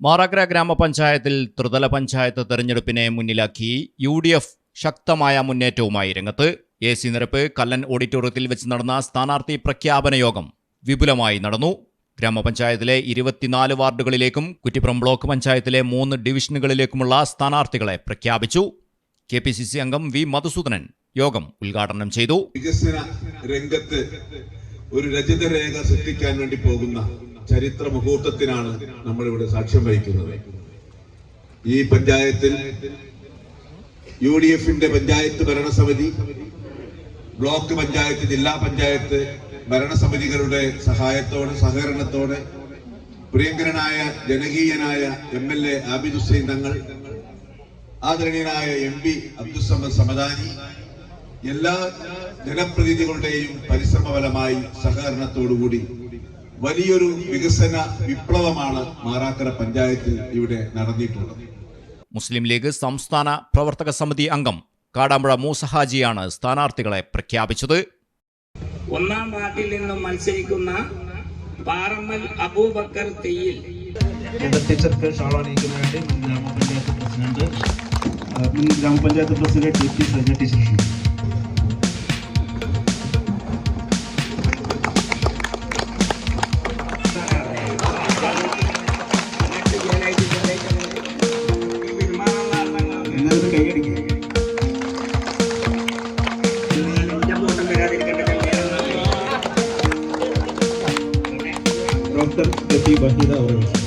മാറാഗ്ര ഗ്രാമപഞ്ചായത്തിൽ ത്രിതല പഞ്ചായത്ത് തെരഞ്ഞെടുപ്പിനെ മുന്നിലാക്കി യു ഡി എഫ് ശക്തമായ മുന്നേറ്റവുമായി രംഗത്ത്. എ സി നിരപ്പ് കല്ലൻ ഓഡിറ്റോറിയത്തിൽ വെച്ച് നടന്ന സ്ഥാനാർത്ഥി പ്രഖ്യാപന യോഗം വിപുലമായി നടന്നു. ഗ്രാമപഞ്ചായത്തിലെ ഇരുപത്തിനാല് വാർഡുകളിലേക്കും കുറ്റിപ്പുറം ബ്ലോക്ക് പഞ്ചായത്തിലെ മൂന്ന് ഡിവിഷനുകളിലേക്കുമുള്ള സ്ഥാനാർത്ഥികളെ പ്രഖ്യാപിച്ചു. കെ പി സി സി അംഗം വി മധുസൂദനൻ യോഗം ഉദ്ഘാടനം ചെയ്തു. വികസന രംഗത്ത് ഒരു രചിതരേഖ സൃഷ്ടിക്കാൻ വേണ്ടി പോകുന്ന ചരിത്ര മുഹൂർത്തത്തിനാണ് നമ്മൾ ഇവിടെ സാക്ഷ്യം വഹിക്കുന്നത്. ഈ പഞ്ചായത്തിൽ യു ഡി എഫിന്റെ പഞ്ചായത്ത് ഭരണസമിതി ബ്ലോക്ക് പഞ്ചായത്ത് ജില്ലാ പഞ്ചായത്ത് ഭരണസമിതികളുടെ സഹായത്തോടെ സഹകരണത്തോടെ പ്രിയങ്കരനായ ജനകീയനായ M L A Abid Hussain Thangal ആദരണീയനായ എം പി അബ്ദുസമ്മദ് സമദാനി എല്ലാ ജനപ്രതിനിധികളുടെയും പരിശ്രമഫലമായി സഹകരണത്തോടുകൂടി വലിയൊരു വികസന വിപ്ലവമാണ് മാറാക്കര പഞ്ചായത്തിൽ ഇവിടെ നടന്നിട്ടുള്ളത്. മുസ്ലിം ലീഗ് സംസ്ഥാന പ്രവർത്തക സമിതി അംഗം കാടാമ്പുഴ മൂസഹാജിയാണ് സ്ഥാനാർത്ഥികളെ പ്രഖ്യാപിച്ചത്. ഒന്നാം വാർഡിൽ നിന്നും മത്സരിക്കുന്ന പാറമ്മൽ അബൂബക്കർ തെയ്യിൽ. ഗ്രാമപഞ്ചായത്ത് പ്രസിഡന്റ് മുൻ ഗ്രാമപഞ്ചായത്ത് president T P Saja teacher. Doctor A P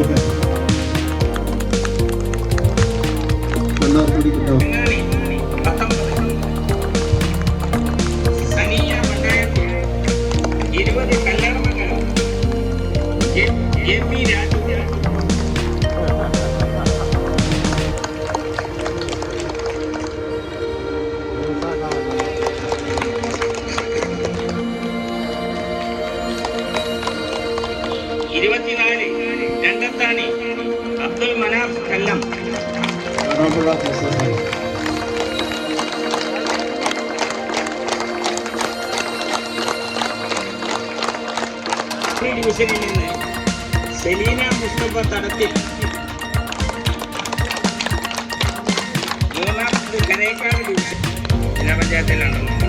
Amen. Abdul Manaf Kallam Karampuzha മുസാഫായി ഈ ഡിവിഷനിൽ നിന്ന് സെലീന മുസ്തഫ തടത്തിൽ മൂന്നാമത് കരേക്കാട് ഡിവിഷൻ ജില്ലാ പഞ്ചായത്തിലാണ്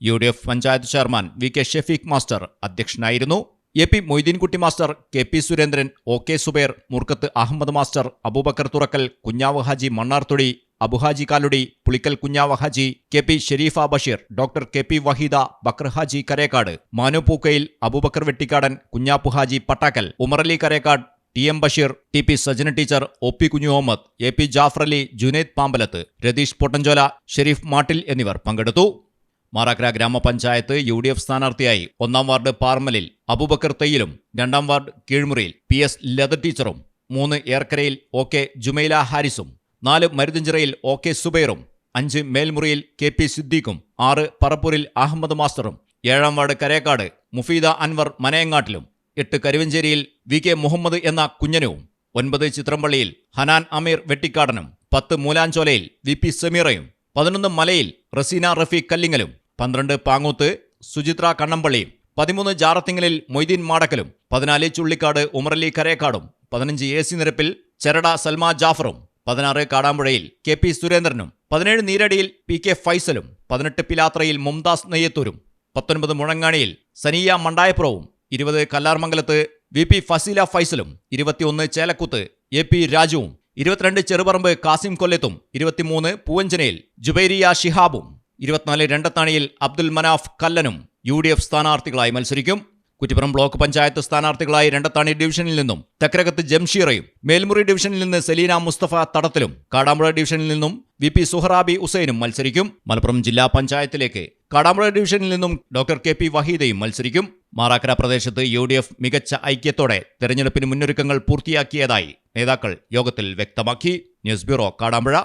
U D F panchayat chairman V K Shafeeq master അധ്യക്ഷനായിരുന്നു. A P Moideenkutty master K P Surendran O K Zubair Murkkath Ahammed master Abubakar Thurakkal Kunjavu Haji Mannarthodi Abuhaji Kaludi Pulikkal Kunjavu Haji K P Sherifa Basheer doctor K P Waheeda Bakkar Haji Karekkad Manu Pookkayil Abubakar Vettikkadan Kunjappu Haji Pattakkal Umarali Karekkad T M Basheer T P Sajana teacher O P Kunju Muhammad A P Jafar Ali Junaid Pambalath Ratheesh Pottanchola Sharif Mattil എന്നിവർ പങ്കെടുത്തു. മാറാക്കര ഗ്രാമപഞ്ചായത്ത് U D F സ്ഥാനാർത്ഥിയായി ഒന്നാം ward പാർമലിൽ Abubakar തയ്യിലും രണ്ടാം ward കീഴ്മുറിയിൽ P S Latha ടീച്ചറും മൂന്ന് ഏർക്കരയിൽ ഒ കെ ജുമൈല ഹാരിസും നാല് മരുതഞ്ചിറയിൽ ഒ കെ സുബൈറും അഞ്ച് മേൽമുറിയിൽ കെ പി സിദ്ദീഖും ആറ് പറപ്പൂരിൽ അഹമ്മദ് മാസ്റ്ററും ഏഴാം വാർഡ് കരേക്കാട് മുഫീദ അൻവർ മനയങ്ങാട്ടിലും എട്ട് കരുവഞ്ചേരിയിൽ വി കെ മുഹമ്മദ് എന്ന കുഞ്ഞനും ഒൻപത് ചിത്രംപള്ളിയിൽ ഹനാൻ അമീർ വെട്ടിക്കാടനും പത്ത് മൂലാഞ്ചോലയിൽ വി പി സമീറയും പതിനൊന്ന് മലയിൽ റസീന റഫീഖ് കല്ലിങ്ങലും പന്ത്രണ്ട് പാങ്ങൂത്ത് സുചിത്ര കണ്ണമ്പള്ളിയും പതിമൂന്ന് ജാറത്തിങ്ങലിൽ മൊയ്തീൻ മാടക്കലും പതിനാല് ചുള്ളിക്കാട് ഉമറലി കരേക്കാടും പതിനഞ്ച് എ സി നിരപ്പിൽ ചെരട സൽമ ജാഫറും പതിനാറ് കാടാമ്പുഴയിൽ കെ പി സുരേന്ദ്രനും പതിനേഴ് നീരടിയിൽ പി കെ ഫൈസലും പതിനെട്ട് പിലാത്രയിൽ മുംതാസ് നെയ്യത്തൂരും പത്തൊൻപത് മുഴങ്ങാണിയിൽ സനിയ മണ്ടായപ്പുറവും ഇരുപത് കല്ലാർമംഗലത്ത് വി പി ഫസീല ഫൈസലും ഇരുപത്തിയൊന്ന് ചേലക്കുത്ത് എ പി രാജുവും ഇരുപത്തിരണ്ട് ചെറുപറമ്പ് കാസിം കൊല്ലത്തും ഇരുപത്തിമൂന്ന് പൂവഞ്ചനയിൽ ജുബൈരിയ ഷിഹാബും ഇരുപത്തിനാല് രണ്ടത്താണിയിൽ അബ്ദുൽ മനാഫ് കല്ലനും യു ഡി എഫ് സ്ഥാനാർത്ഥികളായി മത്സരിക്കും. കുറ്റിപ്പുറം ബ്ലോക്ക് പഞ്ചായത്ത് സ്ഥാനാർത്ഥികളായി രണ്ടത്താണി ഡിവിഷനിൽ നിന്നും തെക്കരകത്ത് ജംഷീറയും മേൽമുറി ഡിവിഷനിൽ നിന്ന് സെലീന മുസ്തഫ തടത്തിലും കാടാമ്പുഴ ഡിവിഷനിൽ നിന്നും വി പി സുഹറാബി ഹുസൈനും മത്സരിക്കും. മലപ്പുറം ജില്ലാ പഞ്ചായത്തിലേക്ക് കാടാമ്പുഴ ഡിവിഷനിൽ നിന്നും ഡോക്ടർ കെ പി വഹീദയും മത്സരിക്കും. മാറാക്കര പ്രദേശത്ത് യു ഡി എഫ് മികച്ച ഐക്യത്തോടെ തെരഞ്ഞെടുപ്പിന് മുന്നൊരുക്കങ്ങൾ പൂർത്തിയാക്കിയതായി നേതാക്കൾ യോഗത്തിൽ വ്യക്തമാക്കി. News bureau Kadampuzha.